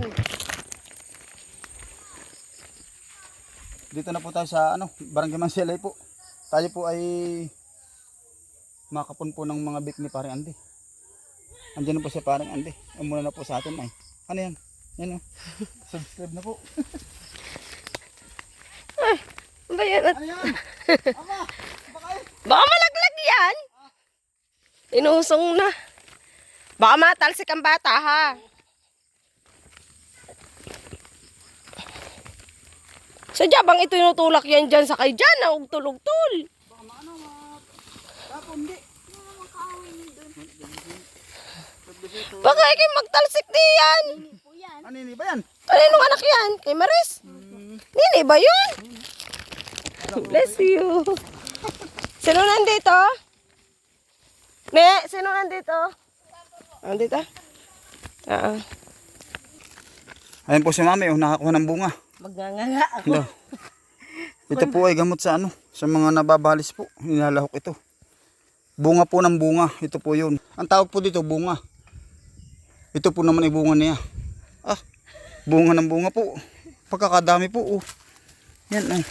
Din. Dito na po tayo sa ano, Barangay Mansilay po. Tayo po ay makapon po ng mga bik ni Paring Andy. Andiyan na po si Paring Andy. Umuna na po sa atin ay. Ano yan? Yan o. Subscribe na po. Ano ba yan? Ano yan? Ama! Baka. Baka malaglag yan. Inusong na. Baka matalsik ang bata ha. Sadya bang ito tinutulak yan dyan sa kay dyan na tulog-tul. Baka maano ma... Tapo hindi. Baka ikay magtalsik di yan. Yun ba yan? Kaninong anak yan? Kay Maris? Nini ba yun? Bless you. Sino nandito? Ne, sino nandito? Nandito? Oo. Ayun po si Mami, oh, nakakuha ng bunga. Magnganga ako. Hello. Ito po ay gamot sa ano, sa mga nababalis po. Nilalahok ito. Bunga po ng bunga. Ito po yun. Ang tawag po dito, bunga. Ito po naman ay bunga niya. Ah, bunga ng bunga po. Pagkakadami po. Oh. Yan ay.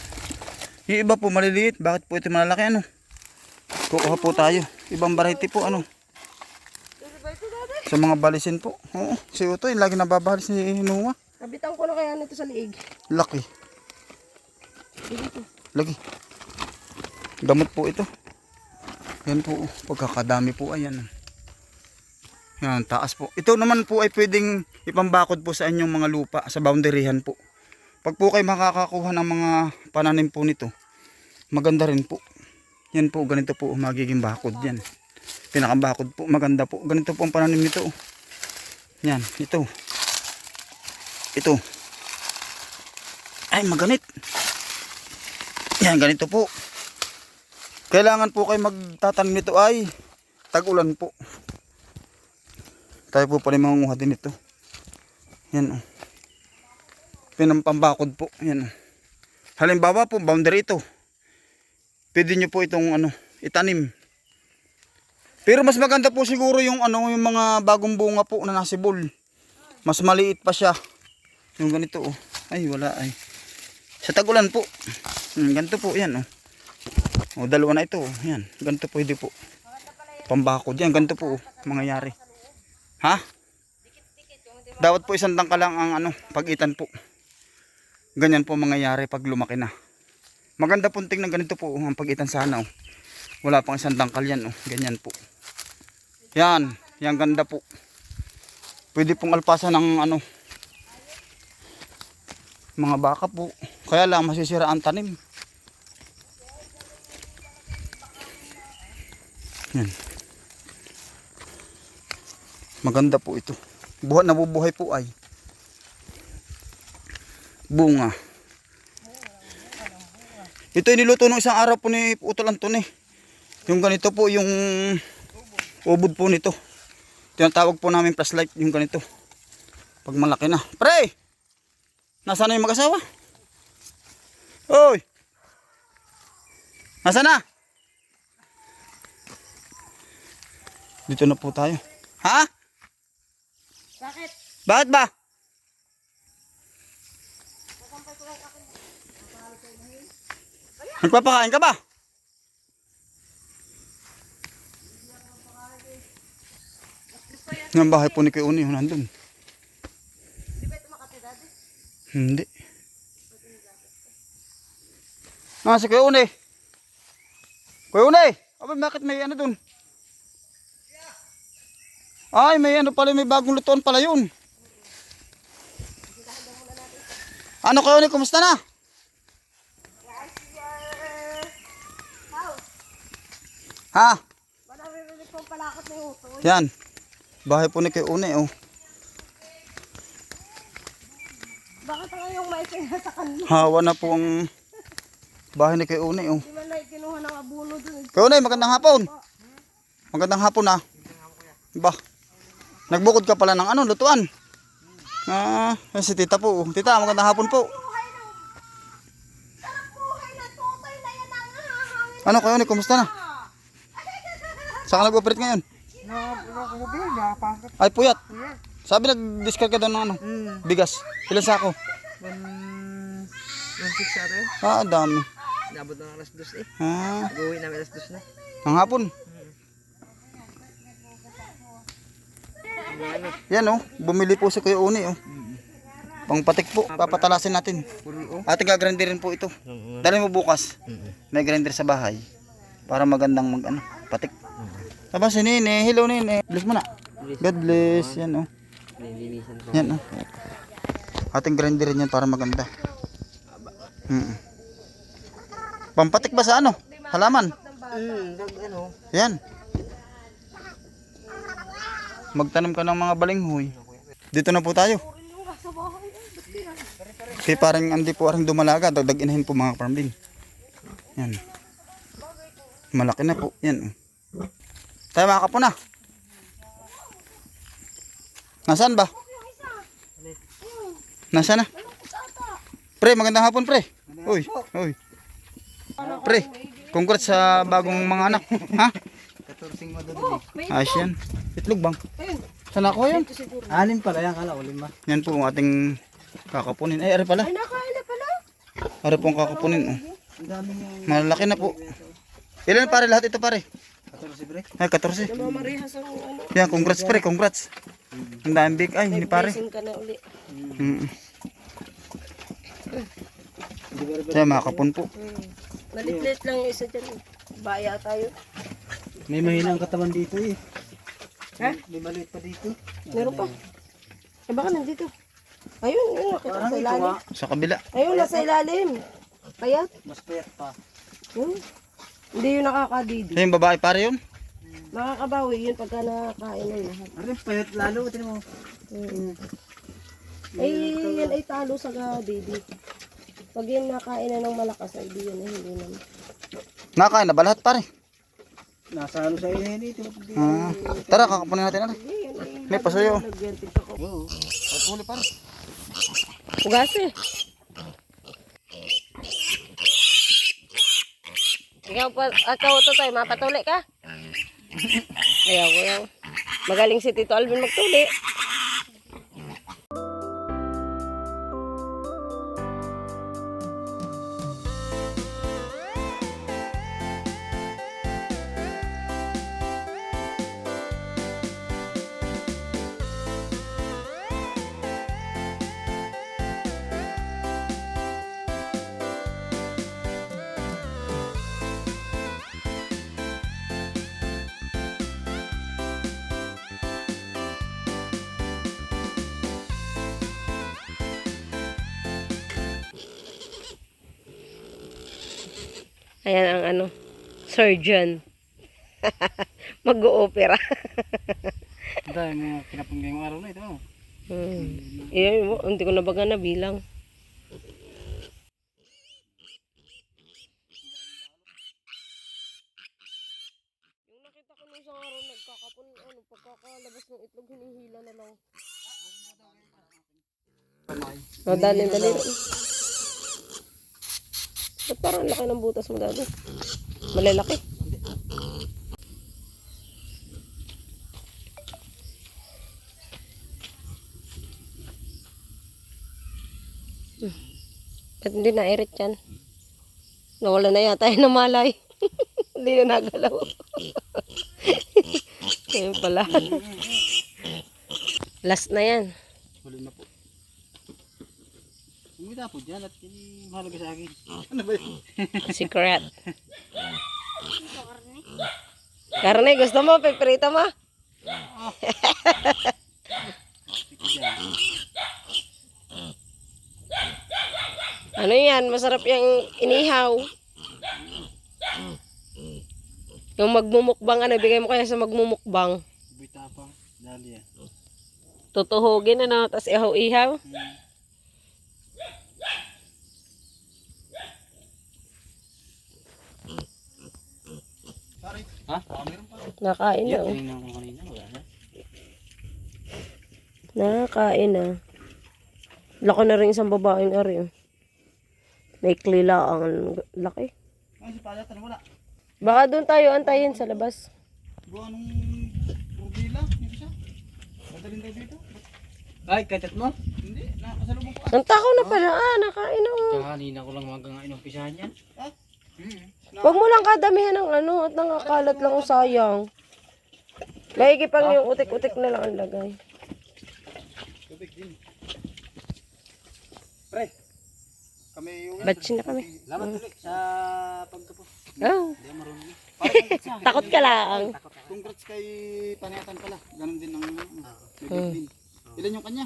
Yung iba po maliliit. Bakit po ito malalaki ano? Kukuha po tayo. Ibang variety po ano. Sa mga balisin po. Oo. Si Utoy, lagi nababalis ni Noah. Kabitan ko na kaya nito sa liig. Laki. Lagi. Gamot po ito. Yan po, oh. pagkakadami po ayan. Yan, taas po. Ito naman po ay pwedeng ipambakod po sa inyong mga lupa, sa boundaryhan po. Pag po kayo makakakuha ng mga pananim po nito, maganda rin po. Yan po, ganito po magiging bakod yan. Pinakabakod po, maganda po. Ganito po ang pananim nito. oh. Yan, ito. Ito. Ay, maganit. Yan, ganito po. Kailangan po kayo magtatanim nito ay tag-ulan po. Tayo po pala mangunguha din ito. Yan o. Pinampambakod po. Yan o. Halimbawa po, boundary ito. Pwede nyo po itong ano, itanim. Pero mas maganda po siguro yung ano, yung mga bagong bunga po na nasibol. Mas maliit pa siya. Yung ganito oh. Ay, wala ay. Sa tagulan po. Hmm, ganito po, yan oh. O, dalawa na ito. oh. Yan, ganito pwede po. Pambakod yan, ganito po oh, mangyayari. Ha? Dapat po isang tangka lang ang ano, pagitan po. Ganyan po mangyayari pag lumaki na. Maganda pong tingnan ganito po oh, ang pagitan sana oh. Wala pang isang tangkal yan oh, ganyan po. Yan, yan ganda po. Pwede pong alpasan ng ano, mga baka po. Kaya lang masisira ang tanim. Yan. Maganda po ito. Buhat nabubuhay po ay bunga. Ito ay niluto nung isang araw po ni Utol Anton. Yung ganito po yung ubod po nito. Tinatawag po namin flashlight yung ganito. Pag malaki na. Pre! Nasaan na yung mag-asawa? Oy! Nasaan na? Dito na po tayo. Ha? Bakit? Bakit ba? Nagpapakain ka ba? Ang bahay po ni Kuya Uni, nandun. Di ba ito Makati dati? Hindi. Ah, si Kuya Uni. Kuya Uni! Aba, bakit may ano dun? Ay, may ano pala, may bagong lutuan pala yun. Ano Kuya Uni, kumusta na? Ha? Manaririnig pong palakot na utoy. Yan. Bahay po ni Kuya Uni, oh. Bakit ang yung mais ay nasa kanila? Hawa na po ang bahay ni Kuya Uni, oh. Di man na kinuha ng abuno dun. Kuya Uni, magandang hapon. Magandang hapon ah. Ba? Nagbukod ka pala ng ano, lutuan. Ah, si tita po. Tita, magandang hapon po. Buhay na. Sarap buhay na na hahangin. Ano kayo ni, kumusta na? Saan ka nag-operate ngayon? Nakakabili, nakapasok. Ay, puyat. Sabi nag-discard ka daw ng ano, Hmm. bigas. Ilan sako? One... One six sa rin. Ah, dami. Inabot ng alas dos eh. Ah, Nag-uwi namin alas dos na. ang hapon. Ano? Yan oh, bumili po si Kuya Uni oh. Pangpatik po, papatalasin natin. Puro oh. Ating gagrinderin po ito. Dali mo bukas. May grinder sa bahay. Para magandang mag ano, patik. Aba si Nene, hello Nene. Bless mo na. God bless. Yan oh. Nililisan ko. Yan oh. Ating grinderin yan para maganda. Mm. Pampatik ba sa ano? Halaman. Nag ano. Yan. Magtanim ka ng mga balinghoy. Dito na po tayo. Kaya parang hindi po aring dumalaga. Dagdag po mga farm din. Yan. Malaki na po. Yan. Tayo mga kapo na. Nasaan ba? Nasaan na? Pre, magandang hapon pre. Uy, uy. Pre, congrats sa bagong mga anak. Ha? Katursing maduduli. Ayos yan. Itlog bang? Saan ako yun? Anim pala yan, kala ulim ba? Yan po ang ating kakapunin. Ay, ari pala. Ay, pala. Ari po ang kakapunin. Oh. Malaki na po. Ilan pare lahat ito pare? Katursi bre. Ay, 14. Mamarihas ang ano. Yan, congrats pare, congrats. Ang daming big. Ay, hindi pare. Blessing ka na uli. Mm. Kaya mga kapun po. Hmm. Nalit-lit lang yung isa dyan. Baya tayo. May mahinang katawan dito eh. Ha? May maliit pa dito. Meron pa. Eh baka nandito. Ayun, yun, nakita ko sa ilalim. nga. Sa kabila. Ayun, nasa ilalim. Kaya, Mas payat pa. yun. Hindi yun nakakadidi. Yung babae pare yun. Nakakabawi yun pagka nakakain ng lahat. Ano payat lalo. Tinan mo. Mm. Ay, yan ay talo sa kadidi. Pag yan nakain na ng malakas, ay di yan ay hindi naman. Nakain na ba lahat pare? Nasa halo sa ilahin dito. Ah, tara, kakapunin natin ano. Hindi, yan ay May ako. Oo. At huli pare. Ugas eh. Ikaw pa, ako to tayo, mapatuli ka? Ayaw, ayaw. Magaling si Tito Alvin magtuli. Ayan ang ano, surgeon. Mag-oopera. Dahil mga kinapang ngayong araw na ito. oh. hmm. Mo, hindi ko na baga nabilang. Yung nakita ko nung isang araw, nagkakapon, ano, pagkakalabas ng itlog, hinihila na lang. Oh, dali, dali. Ba't parang ang laki ng butas mo dati? Malalaki. Ba't hindi na-erit yan? Nawala na yata yun ng malay. hindi na nagalaw. Ayun pala. Last na yan. Huli na po. Umita po dyan at yung halaga sa akin. Ano ba yun? Secret. Karne, gusto mo? Piprito mo? Dyan. Ano yan? Masarap yung inihaw. Yung magmumukbang, ano, bigay mo kaya sa magmumukbang. Bita pa. Dali ah. Tutuhugin, ano, tapos ihaw-ihaw. Ha? Ah, meron pa. Nakain na, oh. Tinignan ko kanina. Wala na. Nakakain na. Laki na rin isang babaeng ari. oh. May klila ang laki. Ay, si Payatan wala. Baka doon tayo antayin sa labas. Gawa nung rubila. Hindi siya. Madaling daw dito. Ay, katat mo? Hindi, nakasalubong ko. Ang takaw na pala, ah, nakain na. oh. Kanina ko lang magang inumpisahan yan. Ha? Hmm. Huwag mo lang kadamihan ng ano at nakakalat lang ang sayang. Maigi pang yung utik-utik na lang ang lagay. Tubig din. Pre, kami yung... Batch na kami. Salamat ulit sa pagkapo. Oh, Hindi marunong. takot ka lang. Congrats kay Panayatan pala. Ganon din ang uh. Ilan yung kanya?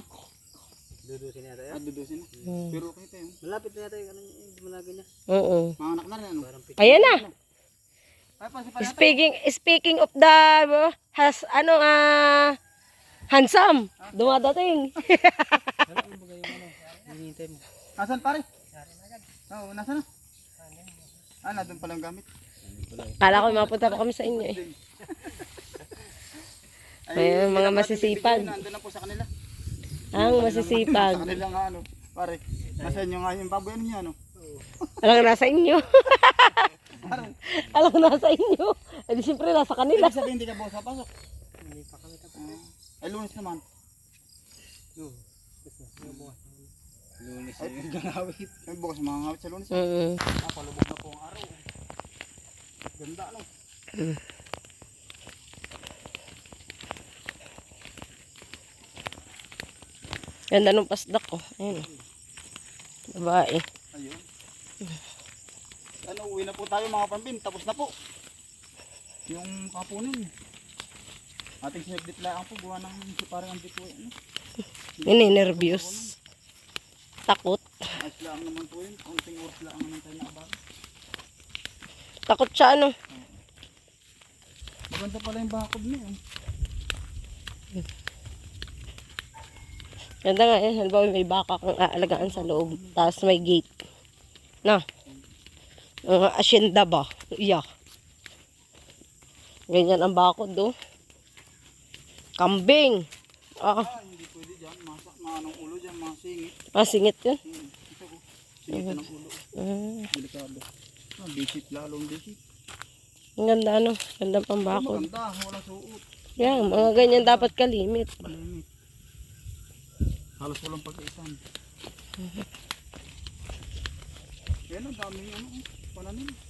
Dudusin na tayo. Ah, dudusin na. Hmm. Pero okay tayo. Malapit na tayo. Ano yung dumalaga niya? Oo. Mga anak na rin ano. Ayan na. Ay, pa si Panayatan. Speaking speaking of the uh, has ano ah handsome dumadating. Ano ano ba yung ano? Hinihintay mo. Nasaan pare? Oo, nasa na? Ah, na doon palang gamit. Kala ko mapunta pa kami sa inyo eh. Ayun, mga masisipag. Nandun na po sa kanila. Ang Sa masisipag. kanila nga ano. Pare, nasa inyo nga yung baboy ano niya ano. Alang nasa inyo. Alang nasa inyo. Eh di siyempre nasa kanila. Ibig sabihin hindi ka bukas papasok. Hindi pa kami tapos. Ay lunes naman. Lunes yung gangawit. Ay bukas mga ngawit sa lunes. Mm. Ah, palubog na po ang araw. Ganda ano. Ganda nung pasdak ko. Ayun. Babae. Ayun. Ano, uwi na po tayo mga pambin. Tapos na po. Yung kapunin. Ating sinagdit lang po, gawa ng si parang ang bituin. Ano? Nini, nervyos. Takot. Ayos lang naman po yun. Konting oras lang naman tayo naabang. Takot siya ano. Maganda pala yung bakod niya. eh. Ganda nga yan. Halimbawa may baka kang aalagaan sa loob. Tapos may gate. Na. Mga asyenda ba? Yeah. Ganyan ang bakod do. Kambing. Ah, Ah, hindi pwede dyan. Masak na anong ulo dyan, mga singit. ah yun. Hmm. Singit ng ulo. Mm, Delikado. Ah, bisit lalong bisit. ang ganda ano. Ganda pang bakod. maganda, wala suot. Yan, mga ganyan dapat kalimit. Malimit. Halos walang pagkaitan. Yan ang daming ano, pananim.